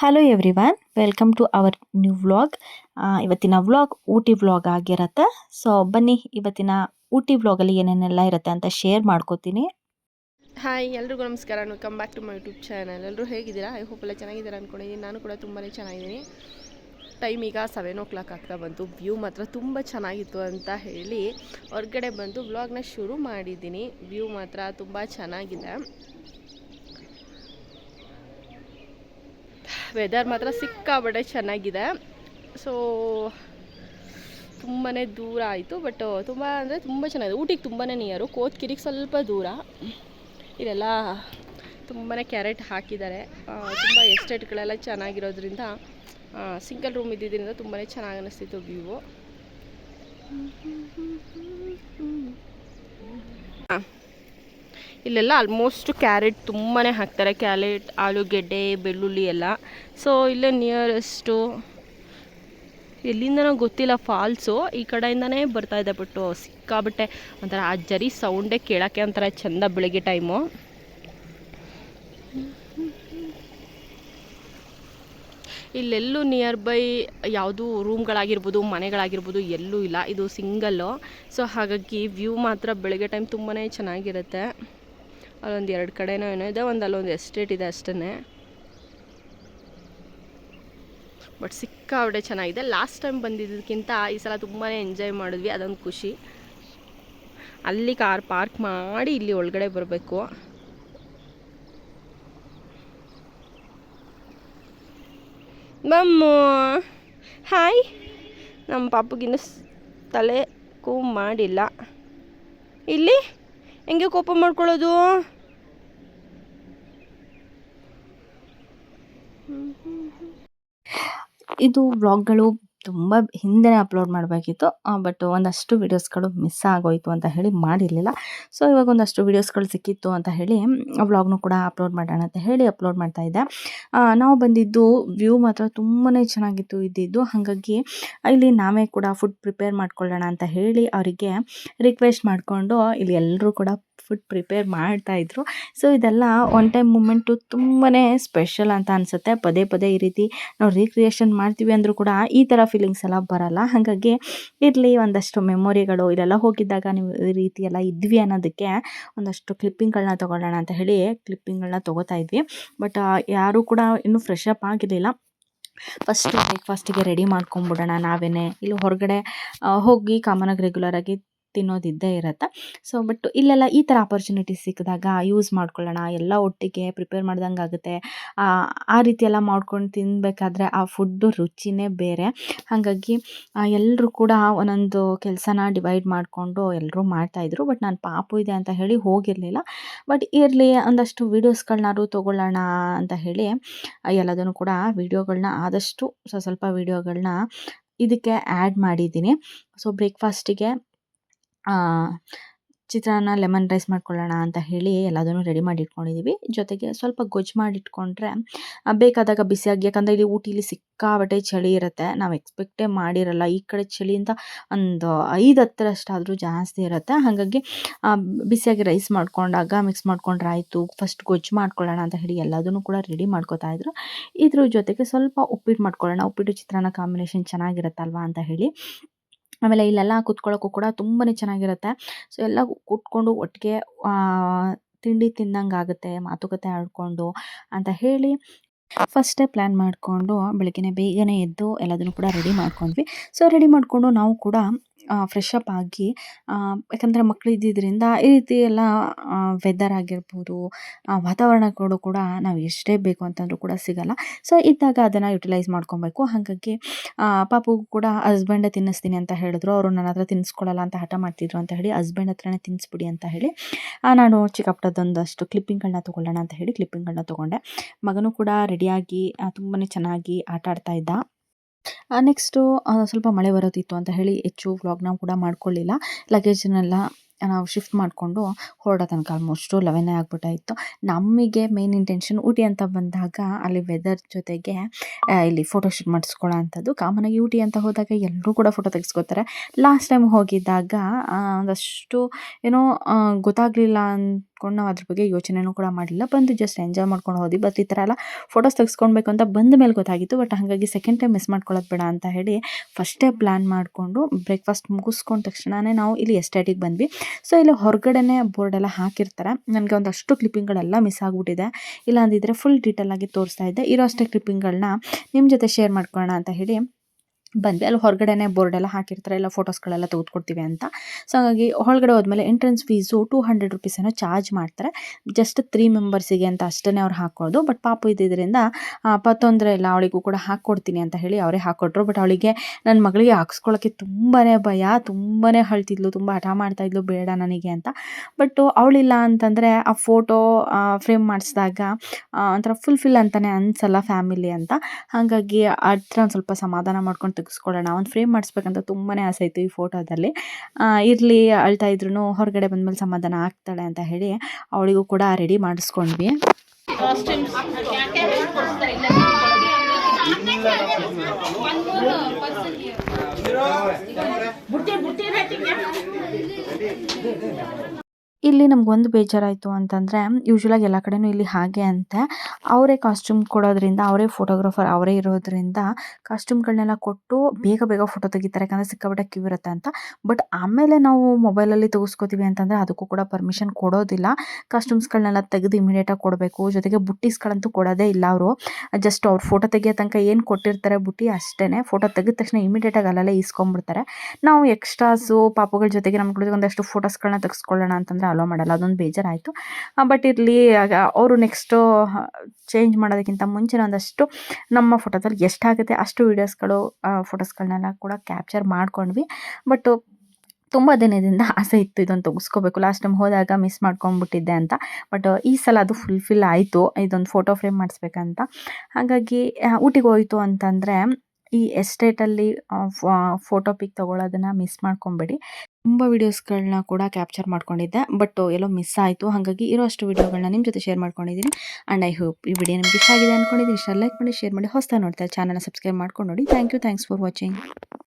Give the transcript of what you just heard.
Hello everyone welcome to our new vlog ಇವತ್ತಿನ vlog Ooty vlog ಆಗಿರತ್ತೆ. So ಬನ್ನಿ, ಇವತ್ತಿನ ಊಟಿ ವ್ಲಾಗಲ್ಲಿ ಏನೇನೆಲ್ಲ ಇರುತ್ತೆ ಅಂತ ಶೇರ್ ಮಾಡ್ಕೋತೀನಿ. ಹಾಯ್ ಎಲ್ರಿಗೂ ನಮಸ್ಕಾರ. Welcome back to my YouTube channel ಎಲ್ಲರೂ ಹೇಗಿದ್ದೀರಾ? ಐ ಹೋಪ್ ಎಲ್ಲ ಚೆನ್ನಾಗಿದ್ದೀರಾ ಅಂದ್ಕೊಂಡಿದ್ದೀನಿ ನಾನು ಕೂಡ ತುಂಬಾ ಚೆನ್ನಾಗಿದ್ದೀನಿ. ಟೈಮ್ ಈಗ ಸೆವೆನ್ ಓ ಕ್ಲಾಕ್ ಆಗ್ತಾ ಬಂತು. ವ್ಯೂ ಮಾತ್ರ ತುಂಬ ಚೆನ್ನಾಗಿತ್ತು ಅಂತ ಹೇಳಿ ಹೊರಗಡೆ ಬಂದು ವ್ಲಾಗ್ನ ಶುರು ಮಾಡಿದ್ದೀನಿ. ವ್ಯೂ ಮಾತ್ರ ತುಂಬ ಚೆನ್ನಾಗಿದೆ. ವೆದರ್ ಮಾತ್ರ ಸಿಕ್ಕಾಬಟ್ಟೆ ಚೆನ್ನಾಗಿದೆ. ಸೊ ತುಂಬಾ ದೂರ ಆಯಿತು ಬಟ್ ತುಂಬ ಅಂದರೆ ತುಂಬ ಚೆನ್ನಾಗಿದೆ. ಊಟಿಗೆ ತುಂಬಾ ನಿಯರು ಕೋತ್ಕಿರಿಗೆ ಸ್ವಲ್ಪ ದೂರ. ಇದೆಲ್ಲ ತುಂಬಾ ಕ್ಯಾರೆಟ್ ಹಾಕಿದ್ದಾರೆ. ತುಂಬ ಎಸ್ಟೇಟ್ಗಳೆಲ್ಲ ಚೆನ್ನಾಗಿರೋದ್ರಿಂದ ಸಿಂಗಲ್ ರೂಮ್ ಇದ್ದಿದ್ದರಿಂದ ತುಂಬಾ ಚೆನ್ನಾಗಿ ಅನ್ನಿಸ್ತಿತ್ತು ವ್ಯೂ ಇಲ್ಲೆಲ್ಲ ಆಲ್ಮೋಸ್ಟ್ ಕ್ಯಾರೆಟ್ ತುಂಬಾ ಹಾಕ್ತಾರೆ. ಕ್ಯಾರೆಟ್ ಆಲೂಗೆಡ್ಡೆ, ಬೆಳ್ಳುಳ್ಳಿ ಎಲ್ಲ. ಸೊ ಇಲ್ಲೇ ನಿಯರೆಸ್ಟು ಎಲ್ಲಿಂದನೋ ಗೊತ್ತಿಲ್ಲ ಫಾಲ್ಸು ಈ ಕಡೆಯಿಂದನೇ ಇದೆ ಬಿಟ್ಟು ಸಿಕ್ಕಾಬಿಟ್ಟೆ. ಒಂಥರ ಆ ಜರಿ ಸೌಂಡೇ ಕೇಳೋಕ್ಕೆ ಒಂಥರ ಚೆಂದ ಬೆಳಗ್ಗೆ ಟೈಮು ಇಲ್ಲೆಲ್ಲೂ ನಿಯರ್ ಬೈ ಯಾವುದು ರೂಮ್ಗಳಾಗಿರ್ಬೋದು ಮನೆಗಳಾಗಿರ್ಬೋದು ಎಲ್ಲೂ ಇಲ್ಲ. ಇದು ಸಿಂಗಲ್ಲು ಸೊ ಹಾಗಾಗಿ ವ್ಯೂ ಮಾತ್ರ ಬೆಳಗ್ಗೆ ಟೈಮ್ ತುಂಬಾ ಚೆನ್ನಾಗಿರುತ್ತೆ. ಅಲ್ಲೊಂದು ಎರಡು ಕಡೆನೋ ಏನೋ ಇದೆ, ಒಂದು ಅಲ್ಲೊಂದು ಎಸ್ಟೇಟ್ ಇದೆ ಅಷ್ಟೇ ಬಟ್ ಸಿಕ್ಕಾವಡೆ ಚೆನ್ನಾಗಿದೆ. ಲಾಸ್ಟ್ ಟೈಮ್ ಬಂದಿದ್ದಕ್ಕಿಂತ ಈ ಸಲ ತುಂಬಾ ಎಂಜಾಯ್ ಮಾಡಿದ್ವಿ, ಅದೊಂದು ಖುಷಿ. ಅಲ್ಲಿ ಕಾರ್ ಪಾರ್ಕ್ ಮಾಡಿ ಇಲ್ಲಿ ಒಳಗಡೆ ಬರಬೇಕು. ಮಮ್ಮು ಹಾಯ್ ನಮ್ಮ ಪಾಪಗಿನ್ನೂ ತಲೆ ಕೂ ಮಾಡಿಲ್ಲ. ಇಲ್ಲಿ? ಹೆಂಗೆ ಕೋಪ ಮಾಡ್ಕೊಳ್ಳೋದು? ಇದು ವ್ಲಾಗ್ಗಳು ತುಂಬ ಹಿಂದೆ ಅಪ್ಲೋಡ್ ಮಾಡಬೇಕಿತ್ತು ಬಟ್ ಒಂದಷ್ಟು ವೀಡಿಯೋಸ್ಗಳು ಮಿಸ್ ಆಗೋಯಿತು ಅಂತ ಹೇಳಿ ಮಾಡಿರಲಿಲ್ಲ. ಸೊ, ಇವಾಗ ಒಂದಷ್ಟು ವೀಡಿಯೋಸ್ಗಳು ಸಿಕ್ಕಿತ್ತು ಅಂತ ಹೇಳಿ ವ್ಲಾಗ್ನು ಕೂಡ ಅಪ್ಲೋಡ್ ಮಾಡೋಣ ಅಂತ ಹೇಳಿ ಅಪ್ಲೋಡ್ ಮಾಡ್ತಾ ಇದ್ದೆ. ನಾವು ಬಂದಿದ್ದು ವ್ಯೂ ಮಾತ್ರ ತುಂಬಾ ಚೆನ್ನಾಗಿತ್ತು ಇದ್ದಿದ್ದು. ಹಾಗಾಗಿ ಇಲ್ಲಿ ನಾವೇ ಕೂಡ ಫುಡ್ ಪ್ರಿಪೇರ್ ಮಾಡ್ಕೊಳ್ಳೋಣ ಅಂತ ಹೇಳಿ ಅವರಿಗೆ ರಿಕ್ವೆಸ್ಟ್ ಮಾಡಿಕೊಂಡು ಇಲ್ಲಿ ಎಲ್ಲರೂ ಕೂಡ ಫುಡ್ ಪ್ರಿಪೇರ್ ಮಾಡ್ತಾಯಿದ್ರು ಸೊ ಇದೆಲ್ಲ ಒನ್ ಟೈಮ್ ಮೂಮೆಂಟು ತುಂಬಾ ಸ್ಪೆಷಲ್ ಅಂತ ಅನಿಸುತ್ತೆ. ಪದೇ ಪದೇ ಈ ರೀತಿ ನಾವು ರೀಕ್ರಿಯೇಷನ್ ಮಾಡ್ತೀವಿ ಅಂದರೂ ಕೂಡ ಈ ಥರ ಫೀಲಿಂಗ್ಸ್ ಎಲ್ಲ ಬರಲ್ಲ. ಹಾಗಾಗಿ ಇರಲಿ, ಒಂದಷ್ಟು ಮೆಮೊರಿಗಳು ಇಲ್ಲೆಲ್ಲ ಹೋಗಿದ್ದಾಗ ನೀವು ಈ ರೀತಿ ಎಲ್ಲ ಇದ್ವಿ ಅನ್ನೋದಕ್ಕೆ ಒಂದಷ್ಟು ಕ್ಲಿಪ್ಪಿಂಗ್ಗಳನ್ನ ತೊಗೊಳ್ಳೋಣ ಅಂತ ಹೇಳಿ ಕ್ಲಿಪ್ಪಿಂಗ್ಗಳನ್ನ ತೊಗೋತಾ ಇದ್ವಿ. ಬಟ್ ಯಾರೂ ಕೂಡ ಇನ್ನೂ ಫ್ರೆಶ್ ಅಪ್ ಆಗಿರಲಿಲ್ಲ. ಫಸ್ಟ್ ಬ್ರೇಕ್ಫಾಸ್ಟಿಗೆ ರೆಡಿ ಮಾಡ್ಕೊಂಬಿಡೋಣ ನಾವೇ ಇಲ್ಲಿ ಹೊರಗಡೆ ಹೋಗಿ ಕಾಮನಾಗಿ ರೆಗ್ಯುಲರಾಗಿ ತಿನ್ನೋದಿದ್ದೇ ಇರುತ್ತೆ. ಸೊ ಬಟ್ ಇಲ್ಲೆಲ್ಲ ಈ ಥರ ಆಪರ್ಚುನಿಟಿ ಸಿಕ್ಕಿದಾಗ ಯೂಸ್ ಮಾಡ್ಕೊಳ್ಳೋಣ, ಎಲ್ಲ ಒಟ್ಟಿಗೆ ಪ್ರಿಪೇರ್ ಮಾಡ್ದಂಗೆ ಆಗುತ್ತೆ. ಆ ರೀತಿ ಎಲ್ಲ ಮಾಡ್ಕೊಂಡು ತಿನ್ನಬೇಕಾದ್ರೆ ಆ ಫುಡ್ಡು ರುಚಿನೇ ಬೇರೆ. ಹಾಗಾಗಿ ಎಲ್ಲರೂ ಕೂಡ ಒಂದೊಂದು ಕೆಲಸನ ಡಿವೈಡ್ ಮಾಡಿಕೊಂಡು ಎಲ್ಲರೂ ಮಾಡ್ತಾಯಿದ್ರು ಬಟ್ ನಾನು ಪಾಪು ಇದೆ ಅಂತ ಹೇಳಿ ಹೋಗಿರಲಿಲ್ಲ. ಬಟ್ ಇರಲಿ, ಒಂದಷ್ಟು ವೀಡಿಯೋಸ್ಗಳನ್ನಾರು ತೊಗೊಳ್ಳೋಣ ಅಂತ ಹೇಳಿ, ಎಲ್ಲದನ್ನು ಕೂಡ ವೀಡಿಯೋಗಳನ್ನ ಆದಷ್ಟು ಸ್ವಲ್ಪ ವೀಡಿಯೋಗಳನ್ನ ಇದಕ್ಕೆ ಆ್ಯಡ್ ಮಾಡಿದ್ದೀನಿ. ಸೊ ಬ್ರೇಕ್ಫಾಸ್ಟಿಗೆ ಚಿತ್ರಾನ್ನ ಲೆಮನ್ ರೈಸ್ ಮಾಡ್ಕೊಳ್ಳೋಣ ಅಂತ ಹೇಳಿ ಎಲ್ಲದನ್ನು ರೆಡಿ ಮಾಡಿ ಇಟ್ಕೊಂಡಿದ್ದೀವಿ ಜೊತೆಗೆ ಸ್ವಲ್ಪ ಗೊಜ್ಜು ಮಾಡಿ ಇಟ್ಕೊಂಡ್ರೆ ಬೇಕಾದಾಗ ಬಿಸಿಯಾಗಿ, ಯಾಕಂದರೆ ಇಲ್ಲಿ ಊಟಿಲಿ ಸಿಕ್ಕಾಬಟ್ಟೆ ಚಳಿ ಇರುತ್ತೆ. ನಾವು ಎಕ್ಸ್ಪೆಕ್ಟೇ ಮಾಡಿರಲ್ಲ. ಈ ಕಡೆ ಚಳಿಯಿಂದ ಒಂದು ಐದು ಹತ್ತರಷ್ಟಾದರೂ ಜಾಸ್ತಿ ಇರುತ್ತೆ. ಹಾಗಾಗಿ ಬಿಸಿಯಾಗಿ ರೈಸ್ ಮಾಡ್ಕೊಂಡಾಗ ಮಿಕ್ಸ್ ಮಾಡ್ಕೊಂಡ್ರೆ ಆಯಿತು. ಫಸ್ಟ್ ಗೊಜ್ಜು ಮಾಡ್ಕೊಳ್ಳೋಣ ಅಂತ ಹೇಳಿ ಎಲ್ಲದನ್ನು ಕೂಡ ರೆಡಿ ಮಾಡ್ಕೋತಾ ಇದ್ರು. ಇದ್ರ ಜೊತೆಗೆ ಸ್ವಲ್ಪ ಉಪ್ಪಿಟ್ಟು ಮಾಡ್ಕೊಳ್ಳೋಣ. ಉಪ್ಪಿಟ್ಟು ಚಿತ್ರಾನ್ನ ಕಾಂಬಿನೇಷನ್ ಚೆನ್ನಾಗಿರುತ್ತಲ್ವಾ ಅಂತ ಹೇಳಿ. ಆಮೇಲೆ ಇಲ್ಲೆಲ್ಲ ಕೂತ್ಕೊಳ್ಳೋಕ್ಕೂ ಕೂಡ ತುಂಬಾ ಚೆನ್ನಾಗಿರುತ್ತೆ. ಸೊ, ಎಲ್ಲ ಕೂತ್ಕೊಂಡು ಒಟ್ಟಿಗೆ ತಿಂಡಿ ತಿಂದಂಗೆ ಆಗುತ್ತೆ, ಮಾತುಕತೆ ಆಡಿಕೊಂಡು ಅಂತ ಹೇಳಿ ಫಸ್ಟೇ ಪ್ಲ್ಯಾನ್ ಮಾಡಿಕೊಂಡು ಬೆಳಗ್ಗೆ ಬೇಗನೆ ಎದ್ದು ಎಲ್ಲದನ್ನು ಕೂಡ ರೆಡಿ ಮಾಡ್ಕೊಂಡ್ವಿ. ಸೊ ರೆಡಿ ಮಾಡಿಕೊಂಡು ನಾವು ಕೂಡ ಫ್ರೆಶ್ ಅಪ್ ಆಗಿ ಯಾಕಂದರೆ ಮಕ್ಳು ಇದ್ದಿದ್ದರಿಂದ ಈ ರೀತಿ ಎಲ್ಲ ವೆದರ್ ಆಗಿರ್ಬೋದು ವಾತಾವರಣಗಳು ಕೂಡ ನಾವು ಎಷ್ಟೇ ಬೇಕು ಅಂತಂದರೂ ಕೂಡ ಸಿಗಲ್ಲ. ಸೊ ಇದ್ದಾಗ ಅದನ್ನು ಯುಟಿಲೈಸ್ ಮಾಡ್ಕೊಬೇಕು. ಹಾಗಾಗಿ ಪಾಪುಗೂ ಕೂಡ ಹಸ್ಬೆಂಡೇ ತಿನ್ನಿಸ್ತೀನಿ ಅಂತ ಹೇಳಿದ್ರು. ಅವರು ನನ್ನ ಹತ್ರ ತಿನ್ನಿಸ್ಕೊಳ್ಳಲ್ಲ ಅಂತ ಹಠ ಮಾಡ್ತಿದ್ರು ಅಂತ ಹೇಳಿ ಹಸ್ಬೆಂಡ್ ಹತ್ರನೇ ತಿನ್ನಿಸ್ಬಿಡಿ ಅಂತ ಹೇಳಿ ನಾನು ಚಿಕ್ಕಪ್ಪದೊಂದಷ್ಟು ಕ್ಲಿಪ್ಪಿಂಗ್ಗಳನ್ನ ತೊಗೊಳ್ಳೋಣ ಅಂತ ಹೇಳಿ ಕ್ಲಿಪ್ಪಿಂಗ್ಗಳನ್ನ ತೊಗೊಂಡೆ. ಮಗನೂ ಕೂಡ ರೆಡಿಯಾಗಿ ತುಂಬಾ ಚೆನ್ನಾಗಿ ಆಟ ಆಡ್ತಾ ಇದ್ದ. ನೆಕ್ಸ್ಟು ಸ್ವಲ್ಪ ಮಳೆ ಬರೋದಿತ್ತು ಅಂತ ಹೇಳಿ ಹೆಚ್ಚು ವ್ಲಾಗ್ನ ಕೂಡ ಮಾಡ್ಕೊಳ್ಳಿಲ್ಲ. ಲಗೇಜನ್ನೆಲ್ಲ ನಾವು ಶಿಫ್ಟ್ ಮಾಡಿಕೊಂಡು ಹೊರಡೋ ತನಕ ಆಲ್ಮೋಸ್ಟು ಲೆವೆನೇ ಆಗ್ಬಿಟ್ಟಾಯಿತ್ತು ನಮಗೆ ಮೇನ್ ಇಂಟೆನ್ಷನ್ ಊಟಿ ಅಂತ ಬಂದಾಗ ಅಲ್ಲಿ ವೆದರ್ ಜೊತೆಗೆ ಇಲ್ಲಿ ಫೋಟೋ ಶೂಟ್ ಮಾಡಿಸ್ಕೊಳ್ಳೋ ಅಂಥದ್ದು. ಕಾಮನಾಗಿ ಊಟಿ ಅಂತ ಹೋದಾಗ ಎಲ್ಲರೂ ಕೂಡ ಫೋಟೋ ತೆಗೆಸ್ಕೋತಾರೆ. ಲಾಸ್ಟ್ ಟೈಮ್ ಹೋಗಿದ್ದಾಗ ಒಂದಷ್ಟು ಏನೋ ಗೊತ್ತಾಗಲಿಲ್ಲ ಅಂತ ಕೂತ್ಕೊಂಡು ನಾವು ಅದ್ರ ಬಗ್ಗೆ ಯೋಚನೆನೂ ಕೂಡ ಮಾಡಿಲ್ಲ. ಬಂದು ಜಸ್ಟ್ ಎಂಜಾಯ್ ಮಾಡ್ಕೊಂಡು ಹೋದ್ವಿ ಬಟ್ ಈ ಥರ ಎಲ್ಲ ಫೋಟೋಸ್ ತೆಗೆಸ್ಕೊಳ್ಬೇಕು ಅಂತ ಬಂದ ಮೇಲೆ ಗೊತ್ತಾಗಿತ್ತು. ಬಟ್ ಹಾಗಾಗಿ ಸೆಕೆಂಡ್ ಟೈಮ್ ಮಿಸ್ ಮಾಡ್ಕೊಳ್ಳೋದು ಬೇಡ ಅಂತ ಹೇಳಿ ಫಸ್ಟೇ ಪ್ಲ್ಯಾನ್ ಮಾಡಿಕೊಂಡು ಬ್ರೇಕ್ಫಾಸ್ಟ್ ಮುಗಿಸ್ಕೊಂಡ ತಕ್ಷಣವೇ ನಾವು ಇಲ್ಲಿ ಎಸ್ಟೇಟಿಗೆ ಬಂದ್ವಿ. ಸೊ ಇಲ್ಲಿ ಹೊರಗಡೆನೇ ಬೋರ್ಡ್ ಎಲ್ಲ ಹಾಕಿರ್ತಾರೆ. ನನಗೆ ಒಂದಷ್ಟು ಕ್ಲಿಪ್ಪಿಂಗ್ಗಳೆಲ್ಲ ಮಿಸ್ ಆಗಿಬಿಟ್ಟಿದೆ. ಇಲ್ಲ ಅಂದಿದ್ರೆ ಫುಲ್ ಡೀಟೇಲ್ ಆಗಿ ತೋರಿಸ್ತಾ ಇದ್ದೆ. ಇರೋ ಅಷ್ಟೇ ಕ್ಲಿಪ್ಪಿಂಗ್ಗಳನ್ನ ನಿಮ್ಮ ಜೊತೆ ಶೇರ್ ಮಾಡ್ಕೊಳ್ಳೋಣ ಅಂತ ಹೇಳಿ ಬಂದ್ವಿ. ಅಲ್ಲಿ ಹೊರಗಡೆನೆ ಬೋರ್ಡ್ ಎಲ್ಲ ಹಾಕಿರ್ತಾರೆ. ಎಲ್ಲ ಫೋಟೋಸ್ಗಳೆಲ್ಲ ತೆಗೆದುಕೊಡ್ತೀವಿ ಅಂತ. ಸೊ ಹಾಗಾಗಿ ಒಳಗಡೆ ಹೋದ್ಮೇಲೆ entrance fees two hundred rupees charge ಮಾಡ್ತಾರೆ. ಜಸ್ಟ್ ತ್ರೀ ಮೆಂಬರ್ಸಿಗೆ ಅಂತ ಅಷ್ಟೇ ಅವ್ರು ಹಾಕೋದು ಬಟ್ ಪಾಪು ಇದ್ದಿದ್ದರಿಂದ ತೊಂದರೆ ಇಲ್ಲ ಅವಳಿಗೂ ಕೂಡ ಹಾಕ್ಕೊಡ್ತೀನಿ ಅಂತ ಹೇಳಿ ಅವರೇ ಹಾಕ್ಕೊಟ್ರು. ಬಟ್ ಅವಳಿಗೆ ನನ್ನ ಮಗಳಿಗೆ ಹಾಕ್ಸ್ಕೊಳ್ಳೋಕ್ಕೆ ತುಂಬಾ ಭಯ ತುಂಬಾ ಅಳ್ತಿದ್ಲು, ತುಂಬ ಹಠ ಮಾಡ್ತಾಯಿದ್ಲು ಬೇಡ ನನಗೆ ಅಂತ. ಬಟ್ ಅವಳಿಲ್ಲ ಅಂತಂದರೆ ಆ ಫೋಟೋ ಫ್ರೇಮ್ ಮಾಡಿಸಿದಾಗ ಒಂಥರ ಫುಲ್ಫಿಲ್ ಅಂತಲೇ ಅನ್ಸಲ್ಲ ಫ್ಯಾಮಿಲಿ ಅಂತ. ಹಾಗಾಗಿ ಒಂದು ಸ್ವಲ್ಪ ಸಮಾಧಾನ ಮಾಡ್ಕೊಂಡು ತೆಗೆಸ್ಕೊಳ್ಳೋಣ, ಒಂದು ಫ್ರೇಮ್ ಮಾಡಿಸ್ಬೇಕಂತ ತುಂಬಾ ಆಸೆ ಇತ್ತು ಈ ಫೋಟೋದಲ್ಲಿ ಇರಲಿ, ಅಳ್ತಾ ಇದ್ರು ಹೊರಗಡೆ ಬಂದಮೇಲೆ ಸಮಾಧಾನ ಆಗ್ತಾಳೆ ಅಂತ ಹೇಳಿ ಅವಳಿಗೂ ಕೂಡ ರೆಡಿ ಮಾಡಿಸ್ಕೊಂಡ್ವಿ. ಇಲ್ಲಿ ನಮ್ಗೊಂದು ಬೇಜಾರಾಯಿತು ಅಂತಂದರೆ ಯೂಶ್ವಲಾಗಿ ಎಲ್ಲ ಕಡೆನೂ ಇಲ್ಲಿ ಹಾಗೆ ಅಂತೆ. ಅವರೇ ಕಾಸ್ಟ್ಯೂಮ್ ಕೊಡೋದ್ರಿಂದ, ಅವರೇ ಫೋಟೋಗ್ರಾಫರ್ ಅವರೇ ಇರೋದ್ರಿಂದ ಕಾಸ್ಟ್ಯೂಮ್ಗಳನ್ನೆಲ್ಲ ಕೊಟ್ಟು ಬೇಗ ಬೇಗ ಫೋಟೋ ತೆಗಿತಾರೆ. ಯಾಕಂದರೆ ಸಿಕ್ಕಾಪಟ್ಟೆ ಕ್ಯೂ ಇರುತ್ತೆ ಅಂತ. ಬಟ್ ಆಮೇಲೆ ನಾವು ಮೊಬೈಲಲ್ಲಿ ತೆಗೆಸ್ಕೋತೀವಿ ಅಂತಂದರೆ, ಅದಕ್ಕೂ ಕೂಡ ಪರ್ಮಿಷನ್ ಕೊಡೋದಿಲ್ಲ. ಕಾಸ್ಟ್ಯೂಮ್ಸ್ಗಳನ್ನೆಲ್ಲ ತೆಗೆದು ಇಮಿಡಿಯೇಟಾಗಿ ಕೊಡಬೇಕು. ಜೊತೆಗೆ ಬುಟ್ಟೀಸ್ಗಳಂತೂ ಕೊಡೋದೇ ಇಲ್ಲ ಅವರು. ಜಸ್ಟ್ ಅವ್ರು ಫೋಟೋ ತೆಗಿಯೋ ತನಕ ಏನು ಕೊಟ್ಟಿರ್ತಾರೆ ಬುಟ್ಟಿ ಅಷ್ಟೇ ಫೋಟೋ ತೆಗೆದ ತಕ್ಷಣ ಇಮಿಡಿಯೇಟಾಗಿ ಅಲ್ಲಲ್ಲೇ ಇಸ್ಕೊಂಡ್ಬಿಡ್ತಾರೆ ನಾವು ಎಕ್ಸ್ಟ್ರಾಸು ಪಾಪುಗಳ ಜೊತೆಗೆ ನಮ್ಮ ಒಂದಷ್ಟು ಫೋಟೋಸ್ಗಳನ್ನ ತೆಗೆಸ್ಕೊಳ್ಳೋಣ ಅಂತಂದರೆ ಅಲೋ ಮಾಡಲ್ಲ, ಅದೊಂದು ಬೇಜಾರಾಯಿತು. ಬಟ್ ಇರಲಿ ಅವರು ನೆಕ್ಸ್ಟು ಚೇಂಜ್ ಮಾಡೋದಕ್ಕಿಂತ ಮುಂಚೆ ಒಂದಷ್ಟು ನಮ್ಮ ಫೋಟೋದಲ್ಲಿ ಎಷ್ಟಾಗುತ್ತೆ ಅಷ್ಟು ವೀಡಿಯೋಸ್ಗಳು ಫೋಟೋಸ್ಗಳನ್ನೆಲ್ಲ ಕೂಡ ಕ್ಯಾಪ್ಚರ್ ಮಾಡ್ಕೊಂಡ್ವಿ. ಬಟ್ ತುಂಬ ದಿನದಿಂದ ಆಸೆ ಇತ್ತು ಇದೊಂದು ತೆಗೆಸ್ಕೋಬೇಕು. ಲಾಸ್ಟ್ ಟೈಮ್ ಹೋದಾಗ ಮಿಸ್ ಮಾಡ್ಕೊಂಡ್ಬಿಟ್ಟಿದ್ದೆ ಅಂತ. ಬಟ್ ಈ ಸಲ ಅದು ಫುಲ್ಫಿಲ್ ಆಯಿತು. ಇದೊಂದು ಫೋಟೋ ಫ್ರೇಮ್ ಮಾಡಿಸ್ಬೇಕಂತ. ಹಾಗಾಗಿ ಊಟಿಗೆ ಹೋಯಿತು ಅಂತಂದರೆ ಈ ಎಸ್ಟೇಟಲ್ಲಿ ಫೋಟೋ ಪಿಕ್ ತೊಗೊಳೋದನ್ನು ಮಿಸ್ ಮಾಡ್ಕೊಬೇಡಿ. ತುಂಬ ವೀಡಿಯೋಸ್ಗಳನ್ನ ಕೂಡ ಕ್ಯಾಪ್ಚರ್ ಮಾಡ್ಕೊಂಡಿದ್ದೆ ಬಟ್ ಎಲ್ಲೋ ಮಿಸ್ ಆಯಿತು. ಹಾಗಾಗಿ ಇರೋ ಅಷ್ಟು ವೀಡಿಯೋಗಳನ್ನ ನಿಮ್ಮ ಜೊತೆ ಶೇರ್ ಮಾಡ್ಕೊಂಡಿದ್ದೀನಿ ಆ್ಯಂಡ್ ಐ ಹೋಪ್ ಈ ವಿಡಿಯೋ ನಿಮ್ಗೆ ಇಷ್ಟ ಆಗಿದೆ ಅಂದ್ಕೊಂಡಿದ್ದೀನಿ ಇಷ್ಟ ಲೈಕ್ ಮಾಡಿ ಶೇರ್ ಮಾಡಿ. ಹೊಸ ನೋಡ್ತಾ ಚಾನಲ್ನ ಸಬ್ಸ್ಕ್ರೈಬ್ ಮಾಡ್ಕೊಂಡು ನೋಡಿ. Thank you thanks for watching